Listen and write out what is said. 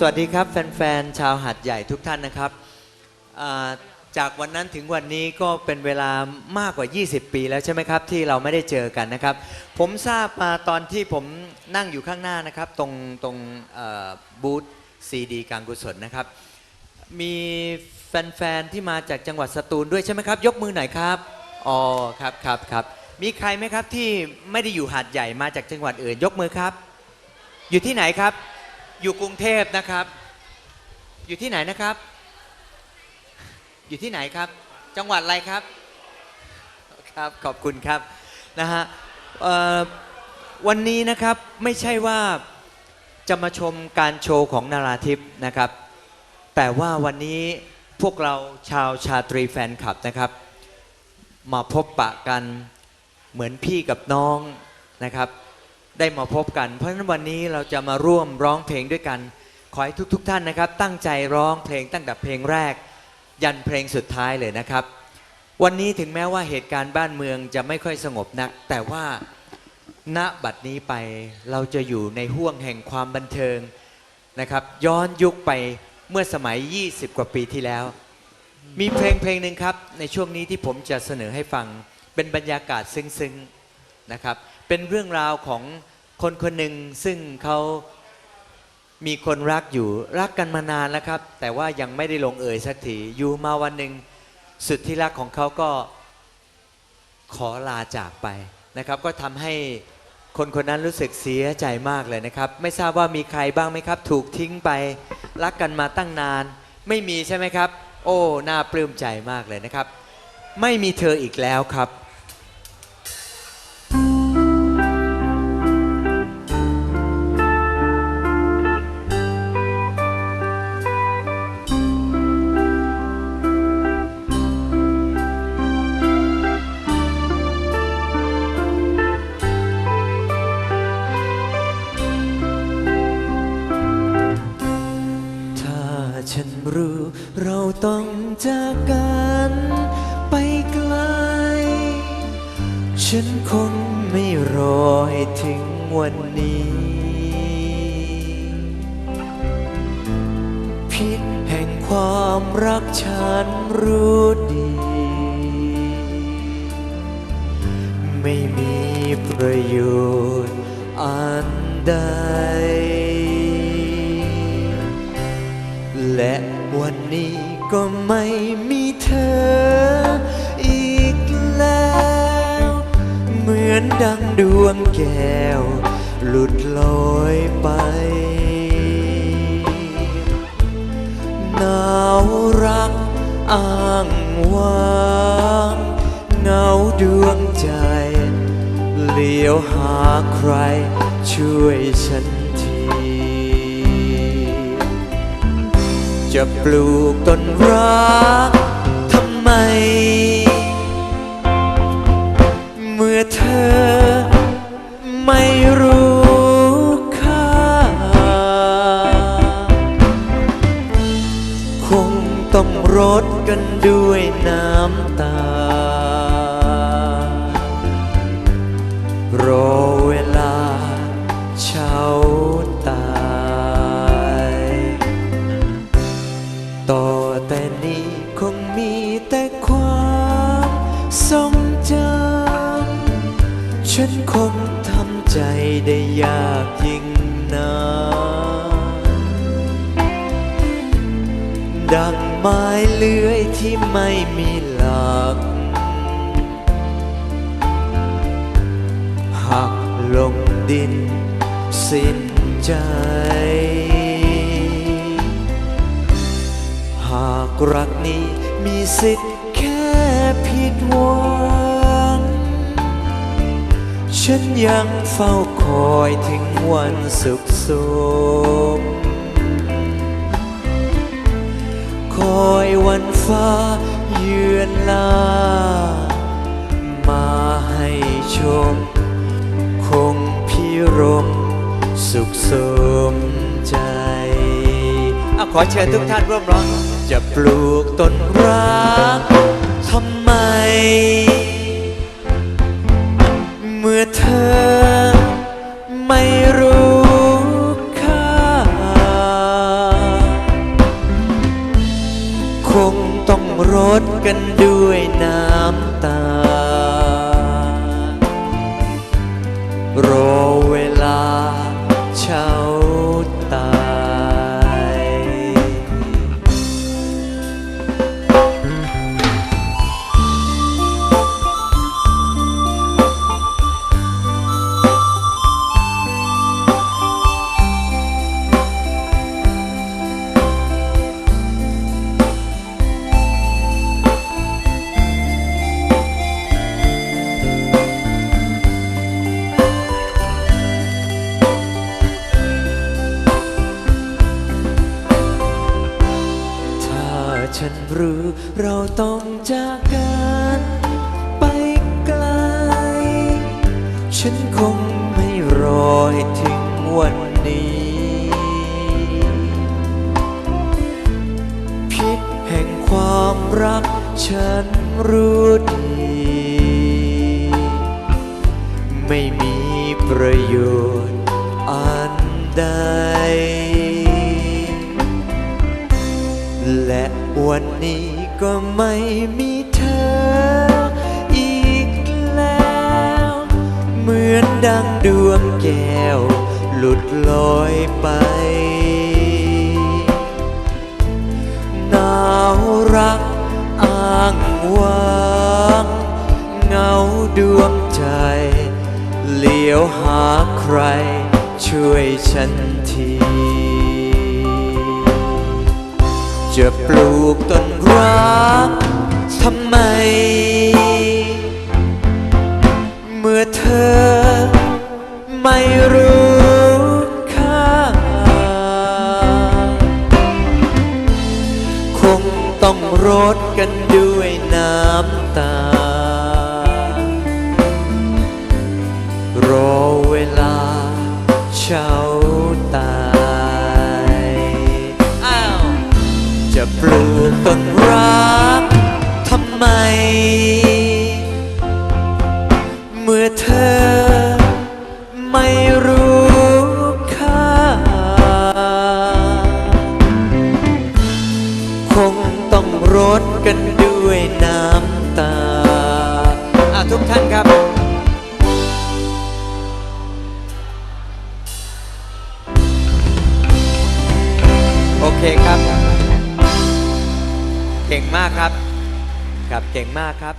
สวัสดีครับแฟนๆชาวหัดใหญ่ทุกท่านนะครับจากวันนั้นถึงวันนี้ก็เป็นเวลามากกว่า 20 ปีแล้วใช่ไหมครับ ที่เราไม่ได้เจอกันนะครับ ผมทราบมาตอนที่ผมนั่งอยู่ข้างหน้านะครับ ตรงตรงบูธซีดีการกุศลนะครับ มีแฟนๆที่มาจากจังหวัดสตูลด้วยใช่ไหมครับ ยกมือหน่อยครับอ๋อครับครับครับมีใครไหมครับที่ไม่ได้อยู่หาดใหญ่มาจากจังหวัดอื่นยกมือครับ อยู่ที่ไหนครับ อยู่กรุงเทพนะครับ อยู่ที่ไหนนะครับ อยู่ที่ไหนครับ จังหวัดอะไรครับ ครับขอบคุณครับนะฮะวันนี้นะครับไม่ใช่ว่าจะมาชมการโชว์ของนาราทิพย์นะครับ แต่ว่าวันนี้พวกเราชาวชาตรีแฟนคลับนะครับ มาพบปะกันเหมือนพี่กับน้องนะครับ ได้มาพบกัน เพราะฉะนั้นวันนี้เราจะมาร่วมร้องเพลงด้วยกัน ขอให้ทุกๆทท่านนะครับ ตั้งใจร้องเพลงตั้งแต่เพลงแรก ยันเพลงสุดท้ายเลยนะครับ วันนี้ถึงแม้ว่าเหตุการณ์บ้านเมืองจะไม่ค่อยสงบนัก แต่ว่าณบัดนี้ไปเราจะอยู่ในห่วงแห่งความบันเทิงนะครับ ย้อนยุคไปเมื่อสมัย 20 กว่าปีที่แล้ว มีเพลงเพลงหนึ่งครับ ในช่วงนี้ที่ผมจะเสนอให้ฟังเป็นบรรยากาศซึ้งๆนะครับ เป็นเรื่องราวของ คนคนหนึ่งซึ่งเขามีคนรักอยู่รักกันมานานแล้วครับ แต่ว่ายังไม่ได้ลงเอยสักทีอยู่มาวันหนึ่งสุดที่รักของเขาก็ขอลาจากไปนะครับ ก็ทำให้คนคนนั้นรู้สึกเสียใจมากเลยนะครับ ไม่ทราบว่ามีใครบ้างไหมครับ ถูกทิ้งไป รักกันมาตั้งนาน ไม่มีใช่ไหมครับ โอ้น่าปลื้มใจมากเลยนะครับ ไม่มีเธออีกแล้วครับ ฉันรู้เราต้องจากกันไปไกล ฉันคงไม่รอให้ถึงวันนี้ พิษแห่งความรักฉันรู้ดี ไม่มีประโยชน์อันใด วันนี้ก็ไม่มีเธออีกแล้ว เหมือนดังดวงแก้ว หลุดลอยไปหนาวรักอ้างว้างเหงาดวงใจ เลี้ยวหาใครช่วยฉันที จะปลูกต้นรักทำไม เมื่อเธอไม่รู้ ใจได้ยากยิ่งนักดังไม้เลื้อยที่ไม่มีหลัก หักลงดินสิ้นใจ หากรักนี้มีสิทธิ์แค่ผิดหวัง ฉันยังเฝ้าคอยถึงวันสุขสมคอยวันฟ้าเยือนลา มาให้ชม คงพิรม สุขสมใจอขอเชิญทุกท่านร่วมร้อง จะปลูกต้นรักทำไม่อเธอไม่รู้ค่า คงต้องรดกันด้วยน้ำตา รอ ฉันรู้เราต้องจากกันไปไกล ฉันคงไม่รอให้ถึงวันนี้ พิษแห่งความรักฉันรู้ดี ไม่มีประโยชน์อันใด วันนี้ก็ไม่มีเธออีกแล้ว เหมือนดังดวงแก้ว หลุดลอยไปหนาวรักอ้างว้างเหงาดวงใจ เลี้ยวหาใครช่วยฉันที จะปลูกต้นรักทำไม เมื่อเธอไม่ ก่งมากครับ ครับเก่งมากครับ